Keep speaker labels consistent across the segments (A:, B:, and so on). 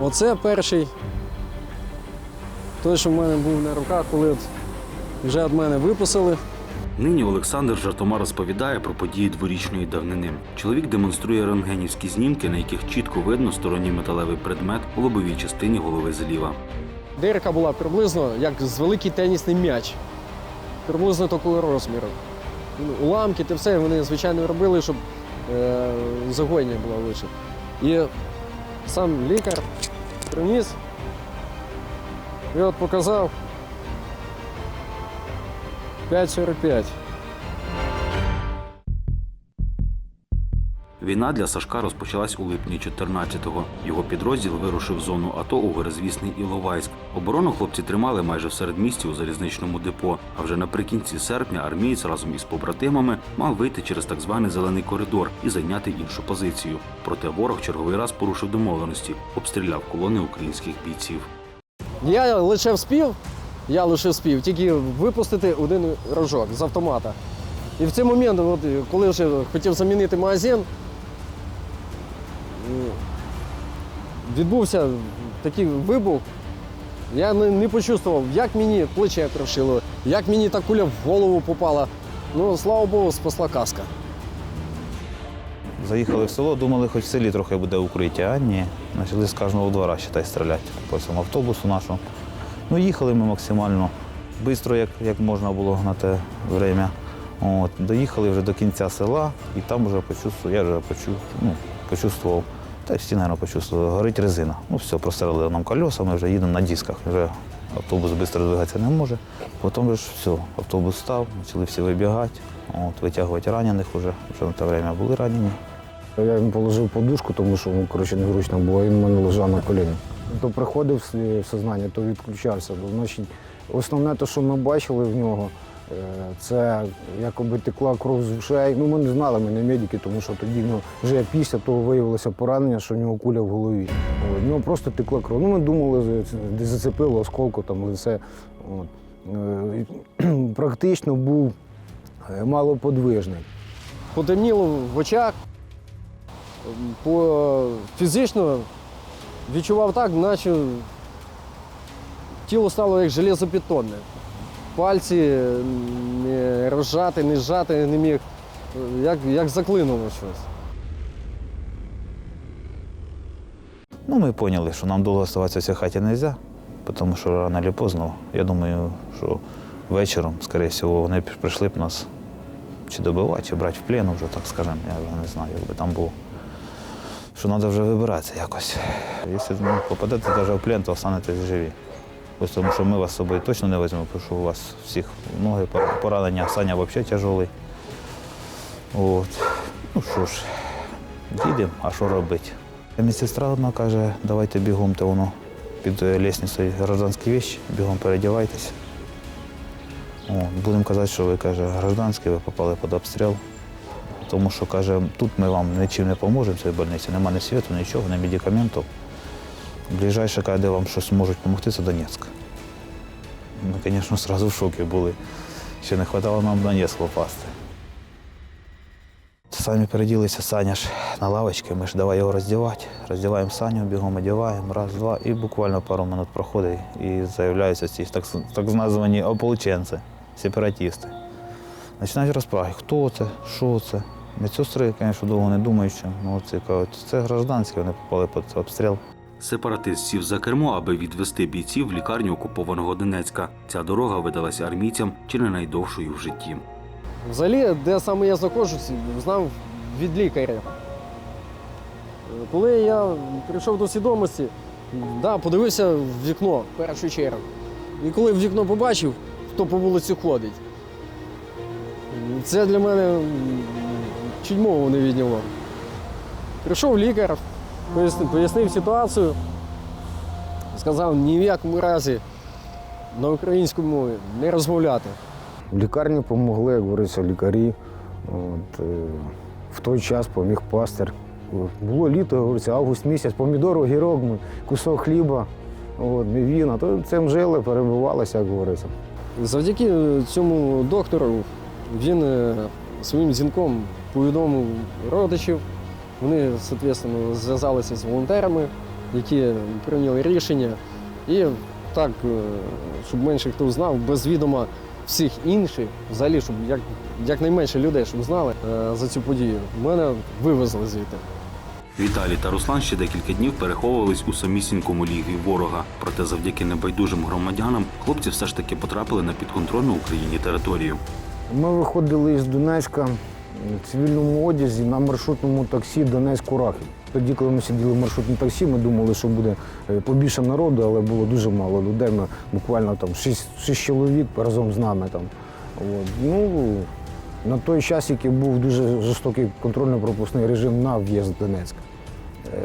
A: Оце перший. Той, що в мене був на руках, коли от вже від мене виписали.
B: Нині Олександр жартома розповідає про події дворічної давнини. Чоловік демонструє рентгенівські знімки, на яких чітко видно сторонній металевий предмет у лобовій частині голови зліва.
A: Дирка була приблизно як з великий тенісний м'яч. Приблизно такого розміру. Ну, Уламки та все вони, звичайно, робили, щоб е, загойня було лише. І сам лікар приніс і от показав 5,45.
B: Війна для Сашка розпочалась у липні 14-го. Його підрозділ вирушив зону АТО у горизвісний Іловайськ. Оборону хлопці тримали майже в середмісті у залізничному депо. А вже наприкінці серпня армієць разом із побратимами мав вийти через так званий зелений коридор і зайняти іншу позицію. Проте ворог черговий раз порушив домовленості, обстріляв колони українських бійців.
A: Я лише вспів, я лише вспів тільки випустити один рожок з автомата. І в цей момент, от, коли вже хотів замінити магазин, відбувся такий вибух. Я не, не почувствував, як мені плече прошило, як мені та куля в голову попала. Ну, слава Богу, спасла каска.
C: Заїхали в село, думали, хоч в селі трохи буде укриття, а ні. Почали з кожного двора считай, стріляти по цьому автобусу нашому. Ну, їхали ми максимально швидко, як, як можна було на те время. От, доїхали вже до кінця села і там вже почувствував, я вже почув, ну, почувствував, та й всі, мабуть, почувствували, горить резина. Ну все, прострелили нам колеса, ми вже їдемо на дисках. Вже автобус швидко двигатися не може. Потім вже все, автобус став, почали всі вибігати, от, витягувати ранених вже, вже на те время були ранені.
D: Я йому положив подушку, тому що ну, коротше, незручно було, він в мене лежав на коліні. То приходив в сознання, то відключався. Значить, основне, те, що ми бачили в нього, це якоби текла кров з ушей. Ну, ми не знали, ми не медики, тому що тоді ну, вже після того виявилося поранення, що в нього куля в голові. В нього просто текла кров. Ну, ми думали, де зацепило осколку там лице. От. Е, Практично був е, малоподвижний.
A: Потемніло в очах. По фізично відчував так, наче тіло стало як железобетонне. Пальці не розжати, не зжати не міг, як, як заклинуло щось.
C: Ну, ми зрозуміли, що нам довго залишатися в цій хаті не можна, тому що рано чи поздно, я думаю, що вечором, скоріше всього, вони прийшли б нас чи добивати, чи брати в плен, вже, так скажемо, я вже не знаю, як би там було. Що треба вже вибиратися якось. Якщо попадете навіть в плен, то останетесь живі. Ось тому що ми вас з собою точно не візьмемо, тому що у вас всіх ноги поранення, Саня взагалі тяжелий. От. Ну що ж, їдемо, а що робити? Медсестра одна каже, давайте бігом, то воно під лісницею гражданські вещи, бігом передівайтеся. Будемо казати, що ви каже, гражданські, ви попали під обстріл. Тому що каже, тут ми вам нічим не поможемо в цій больниці, немає ні світу, нічого, ні медикаментів. Ближайше, де вам щось можуть допомогти, це Донецьк. Ми, звісно, одразу в шокі були. Ще не вистачало нам в Донецьк попасти. Самі переділися, Саня ж на лавочці, ми ж давай його роздівати. Роздіваємо Саню, бігом одягаємо, раз, два, і буквально пару минут проходить і з'являються ці так, так названі ополченці, сепаратисти. Починають розправити, хто це, що це. Медсестри, звісно, довго не думаючи, ну це кажуть, це гражданські, вони попали під обстріл.
B: Сепаратист сів за кермо, аби відвести бійців в лікарню окупованого Донецька. Ця дорога видалася армійцям чи не найдовшою в житті.
A: Взагалі, де саме я знаходжусь, знав від лікаря. Коли я прийшов до свідомості, да, подивився в вікно в першу чергу. І коли в вікно побачив, хто по вулиці ходить, це для мене чуть мову не відняло. Прийшов лікар, пояснив, ситуацію, сказав ні в якому разі на українській мові не розмовляти.
D: В лікарні допомогли, як говориться, лікарі. От, е, в той час поміг пастир. Було літо, говориться, август місяць, помідор, огірок, ну, кусок хліба, от, мівіна. То цим жили, перебувалися, як говориться.
A: Завдяки цьому доктору він е, своїм дзвінком повідомив родичів. Вони, соответственно, зв'язалися з волонтерами, які прийняли рішення. І так, е, щоб менше хто знав, без відома всіх інших, взагалі, щоб як, якнайменше людей, щоб знали е, за цю подію, мене вивезли звідти.
B: Віталій та Руслан ще декілька днів переховувались у самісінькому лігві ворога. Проте завдяки небайдужим громадянам хлопці все ж таки потрапили на підконтрольну Україні територію.
D: Ми виходили з Донецька в цивільному одязі на маршрутному таксі Донецьк-Курахів. Тоді, коли ми сиділи в маршрутному таксі, ми думали, що буде е, побільше народу, але було дуже мало людей. Ми буквально там шість, шість чоловік разом з нами. Там. От. Ну, на той час, який був дуже жорстокий контрольно-пропускний режим на в'їзд в Донецьк. Е,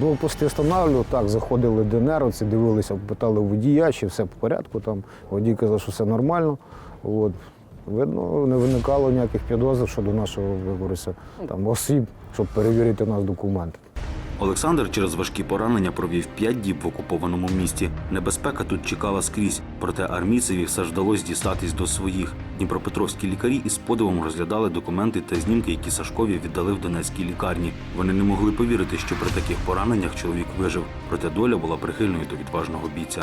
D: Блокпости встановлював, так, заходили ДНРовці, дивилися, питали водія, чи все в порядку. Там. Водій казав, що все нормально. От. Видно, не виникало ніяких підозр щодо нашого виборця, там, осіб, щоб перевірити нас документи.
B: Олександр через важкі поранення провів п'ять діб в окупованому місті. Небезпека тут чекала скрізь, проте армійцеві все ж вдалося дістатись до своїх. Дніпропетровські лікарі із подивом розглядали документи та знімки, які Сашкові віддали в Донецькій лікарні. Вони не могли повірити, що при таких пораненнях чоловік вижив, проте доля була прихильною до відважного бійця.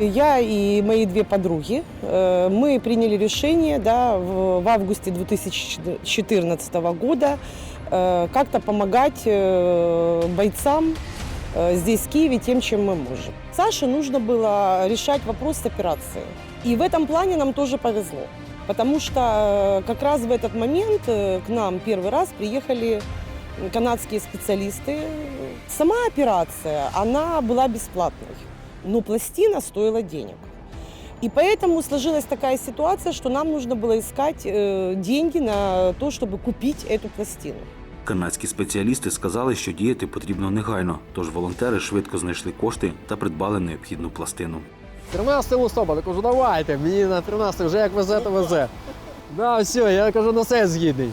E: Я и мои две подруги, э, мы приняли решение да, в, августе 2014 года э, как-то помогать э, бойцам здесь, в Киеве, тем, чем мы можем. Саше нужно было решать вопрос с операцией. И в этом плане нам тоже повезло. Потому что как раз в этот момент к нам первый раз приехали канадские специалисты. Сама операция, она была бесплатной, но пластина стоила денег. И поэтому сложилась такая ситуация, что нам нужно было искать э, деньги на то, чтобы купить эту пластину.
B: Канадські спеціалісти сказали, що діяти потрібно негайно, тож волонтери швидко знайшли кошти та придбали необхідну пластину.
A: 13 листопада, кажу, давайте, мені на 13 вже як везе, то везе. Да, все, я кажу, на все згідний.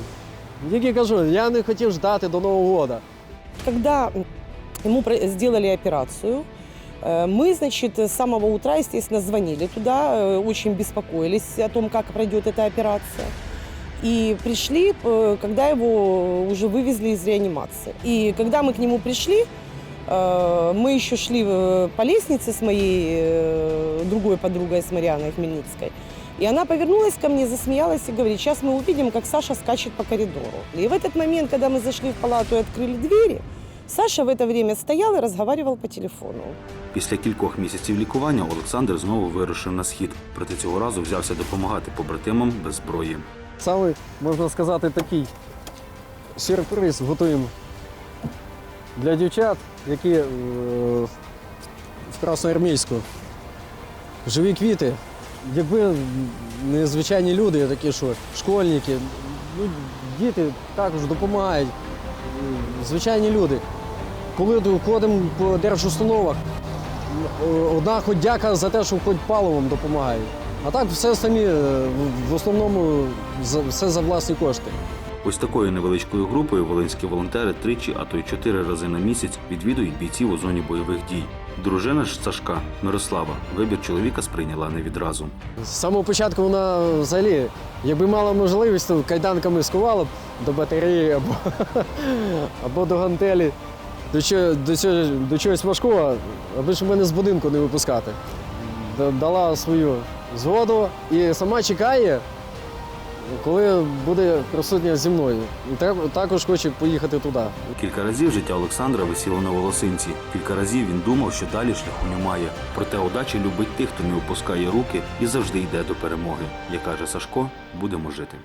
A: Тільки кажу, я не хотів ждати до Нового року.
E: Когда ему про- сделали операцию, э, мы, значит, с самого утра, естественно, звонили туда, э, очень беспокоились о том, как пройдет эта операция. И пришли, э, когда его уже вывезли из реанимации. И когда мы к нему пришли, э, мы еще шли э, по лестнице с моей э, другой подругой, с Марианой Хмельницкой. И она повернулась ко мне, засмеялась и говорит, сейчас мы увидим, как Саша скачет по коридору. И в этот момент, когда мы зашли в палату и открыли двери, Саша в это время стоял и разговаривал по телефону.
B: Після кількох місяців лікування Олександр знову вирушив на схід, проте цього разу взявся допомагати побратимам без зброї.
A: Саме, можна сказати, такий сюрприз готуємо для дівчат, які е, в Красноармійську. Живі квіти. Якби не звичайні люди, такі що школьники, ну, діти також допомагають. Звичайні люди. Коли ходимо по держустановах, одна хоч дяка за те, що хоч паливом допомагають. А так все самі, е, в основному все за власні кошти.
B: Ось такою невеличкою групою волинські волонтери тричі, а то й чотири рази на місяць відвідують бійців у зоні бойових дій. Дружина ж Сашка Мирослава вибір чоловіка сприйняла не відразу.
A: З самого початку вона взагалі, якби мала можливість, то кайданками скувала б до батареї або, або до гантелі, до, до, до чогось важкого, аби ж мене з будинку не випускати. Дала свою згоду і сама чекає, коли буде присутня зі мною. Також хоче поїхати туди.
B: Кілька разів життя Олександра висіло на волосинці. Кілька разів він думав, що далі шляху немає. Проте удача любить тих, хто не опускає руки і завжди йде до перемоги. Як каже Сашко, будемо жити.